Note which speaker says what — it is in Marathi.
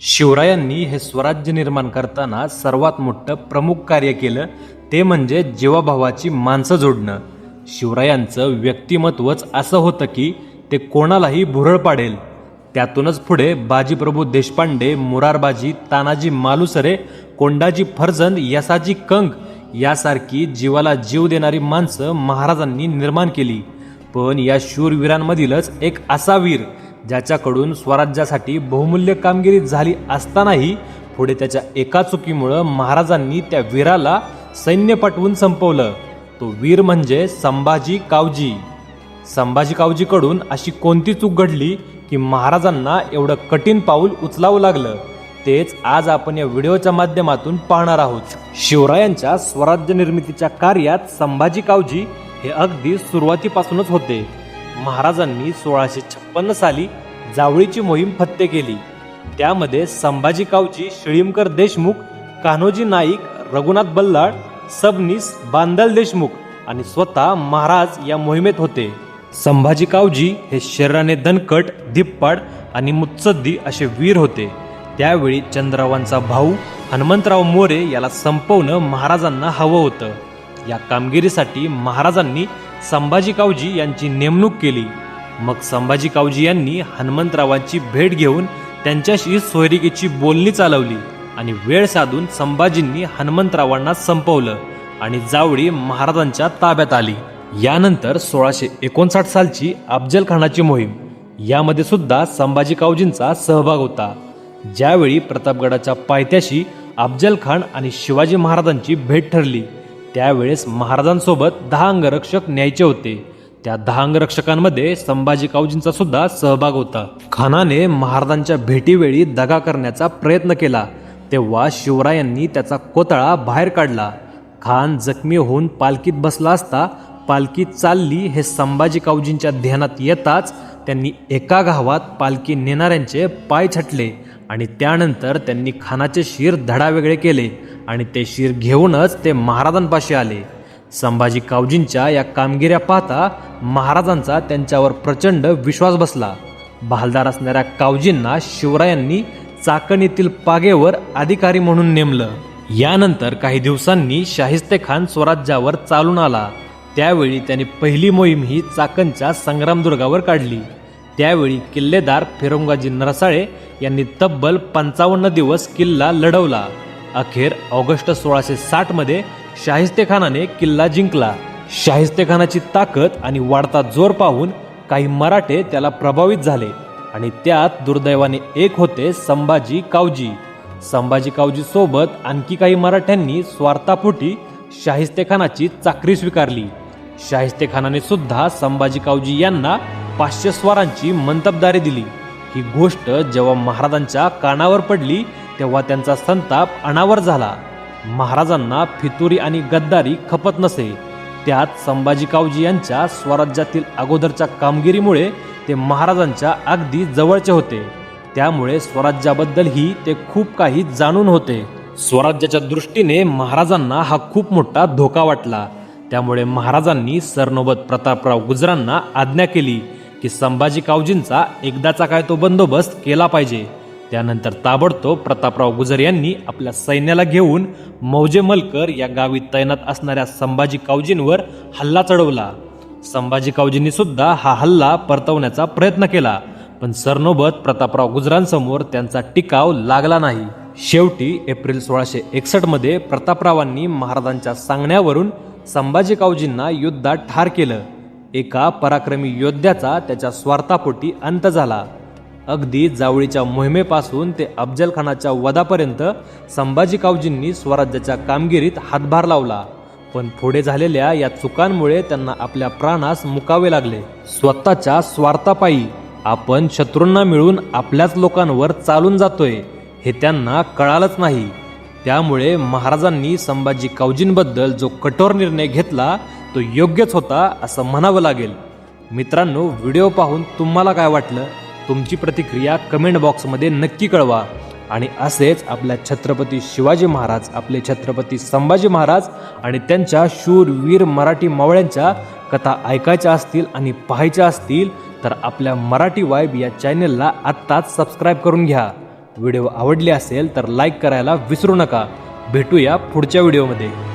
Speaker 1: शिवरायांनी हे स्वराज्य निर्माण करताना सर्वात मोठं प्रमुख कार्य केलं ते म्हणजे जीवाभावाची माणसं जोडणं. शिवरायांचं व्यक्तिमत्वच असं होतं की ते कोणालाही भुरळ पाडेल. त्यातूनच पुढे बाजीप्रभू देशपांडे मुरारबाजी तानाजी मालुसरे कोंडाजी फर्जंद यसाजी कंग यासारखी जीवाला जीव देणारी माणसं महाराजांनी निर्माण केली. पण या शूरवीरांमधीलच एक असा वीर ज्याच्याकडून स्वराज्यासाठी बहुमूल्य कामगिरी झाली असतानाही पुढे त्याच्या एका चुकीमुळं महाराजांनी त्या वीराला सैन्य पाठवून संपवलं. तो वीर म्हणजे संभाजी कावजी. संभाजी कावजीकडून अशी कोणती चूक घडली की महाराजांना एवढं कठीण पाऊल उचलावं लागलं? तेच आज आपण या व्हिडिओच्या माध्यमातून पाहणार आहोत. शिवरायांच्या स्वराज्य निर्मितीच्या कार्यात संभाजी कावजी हे अगदी सुरुवातीपासूनच होते. महाराजांनी सोळाशे छप्पन्न साली जावळीची मोहीम फत्ते केली. त्यामध्ये संभाजी कावजी शिळीमकर देशमुख कान्होजी नाईक रघुनाथ बल्लाळ सबनीस बांदल देशमुख आणि स्वतः महाराज या मोहिमेत होते. संभाजी कावजी हे शरीराने दणकट दिप्पाड आणि मुत्सद्दी असे वीर होते. त्यावेळी चंद्रावांचा भाऊ हनुमंतराव मोरे याला संपवणं महाराजांना हवं होतं. या कामगिरीसाठी महाराजांनी संभाजी कावजी यांची नेमणूक केली. मग संभाजी कावजी यांनी हनुमंतरावांची भेट घेऊन त्यांच्याशी सोयरिकेची बोलणी चालवली आणि वेळ साधून संभाजींनी हनुमंतरावांना संपवलं आणि जावळी महाराजांच्या ताब्यात आली. यानंतर सोळाशे एकोणसाठ सालची अफजल खानाची मोहीम. यामध्ये सुद्धा संभाजी कावजींचा सहभाग होता. ज्यावेळी प्रतापगडाच्या पायथ्याशी अफजल खान आणि शिवाजी महाराजांची भेट ठरली. त्यावेळेस महाराजांसोबत दहा अंगरक्षक न्यायचे होते. त्या दहा अंगरक्षकांमध्ये संभाजी कावजींचा सुद्धा सहभाग होता. खानाने महाराजांच्या भेटीवेळी दगा करण्याचा प्रयत्न केला. तेव्हा शिवरायांनी त्याचा कोतळा बाहेर काढला. खान जखमी होऊन पालखीत बसला असता पालखी चालली हे संभाजी कावजींच्या ध्यानात येताच त्यांनी एका गावात पालखी नेणाऱ्यांचे पाय छटले. आणि त्यानंतर त्यांनी खानाचे शिर धडावेगळे केले आणि ते शिर घेऊनच ते महाराजांपाशी आले. संभाजी कावजींच्या या कामगिऱ्या पाहता महाराजांचा त्यांच्यावर प्रचंड विश्वास बसला. बहालदार असणाऱ्या कावजींना शिवरायांनी चाकणीतील पागेवर अधिकारी म्हणून नेमलं. यानंतर काही दिवसांनी शाहिस्ते खान स्वराज्यावर चालून आला. त्यावेळी त्यांनी पहिली मोहीम ही चाकणच्या संग्रामदुर्गावर काढली. त्यावेळी किल्लेदार फिरंगाजी नरसाळे यांनी तब्बल पंचावन्न दिवस किल्ला लढवला. अखेर ऑगस्ट सोळाशे साठमध्ये शाहिस्तेखानाने किल्ला जिंकला. शाहिस्तेखानाची ताकद आणि वाढता जोर पाहून काही मराठे त्याला प्रभावित झाले आणि त्यात दुर्दैवाने एक होते संभाजी कावजी. संभाजी कावजी सोबत आणखी काही मराठ्यांनी स्वार्थापोटी शाहिस्तेखानाची चाकरी स्वीकारली. शाहिस्तेखानाने सुद्धा संभाजी कावजी यांना पाचशे स्वारांची मंतबदारी दिली. ही गोष्ट जेव्हा महाराजांच्या कानावर पडली तेव्हा त्यांचा संताप अनावर झाला. महाराजांना फितुरी आणि गद्दारी खपत नसे. त्यात संभाजी कावजी यांच्या स्वराज्यातील अगोदरच्या कामगिरीमुळे ते महाराजांच्या अगदी जवळचे होते. त्यामुळे स्वराज्याबद्दलही ते खूप काही जाणून होते. स्वराज्याच्या दृष्टीने महाराजांना हा खूप मोठा धोका वाटला. त्यामुळे महाराजांनी सरनोबत प्रतापराव गुजरांना आज्ञा केली. की संभाजी कावजींचा एकदाचा काय तो बंदोबस्त केला पाहिजे. त्यानंतर ताबडतोब प्रतापराव गुजर यांनी आपल्या सैन्याला घेऊन मौजे मलकर या गावी तैनात असणाऱ्या संभाजी कावजींवर हल्ला चढवला. संभाजी कावजींनी सुद्धा हा हल्ला परतवण्याचा प्रयत्न केला पण सरनोबत प्रतापराव गुजरांसमोर त्यांचा टिकाव लागला नाही. शेवटी एप्रिल सोळाशे एकसष्टमध्ये प्रतापरावांनी महाराजांच्या सांगण्यावरून संभाजी कावजींना युद्धात ठार केलं. एका पराक्रमी योद्ध्याचा त्याच्या स्वार्थापोटी अंत झाला. अगदी जावळीच्या मोहिमेपासून ते अफजलखानाच्या वधापर्यंत संभाजी कावजींनी स्वराज्याच्या कामगिरीत हातभार लावला. पण पुढे झालेल्या या चुकांमुळे त्यांना आपल्या प्राणास मुकावे लागले. स्वतःच्या स्वार्थापायी आपण शत्रूंना मिळून आपल्याच लोकांवर चालून जातोय हे त्यांना कळालंच नाही. त्यामुळे महाराजांनी संभाजी कावजींबद्दल जो कठोर निर्णय घेतला तो योग्यच होता असं म्हणावं लागेल. मित्रांनो व्हिडिओ पाहून तुम्हाला काय वाटलं? तुमची प्रतिक्रिया कमेंट बॉक्समध्ये नक्की कळवा. आणि असेच आपल्या छत्रपती शिवाजी महाराज आपले छत्रपती संभाजी महाराज आणि त्यांच्या शूरवीर मराठी मावळ्यांच्या कथा ऐकायच्या असतील आणि पाहायच्या असतील तर आपल्या मराठी वाईब या चॅनेलला आत्ताच सबस्क्राईब करून घ्या. व्हिडिओ आवडली असेल तर लाईक करायला विसरू नका. भेटूया पुढच्या व्हिडिओमध्ये.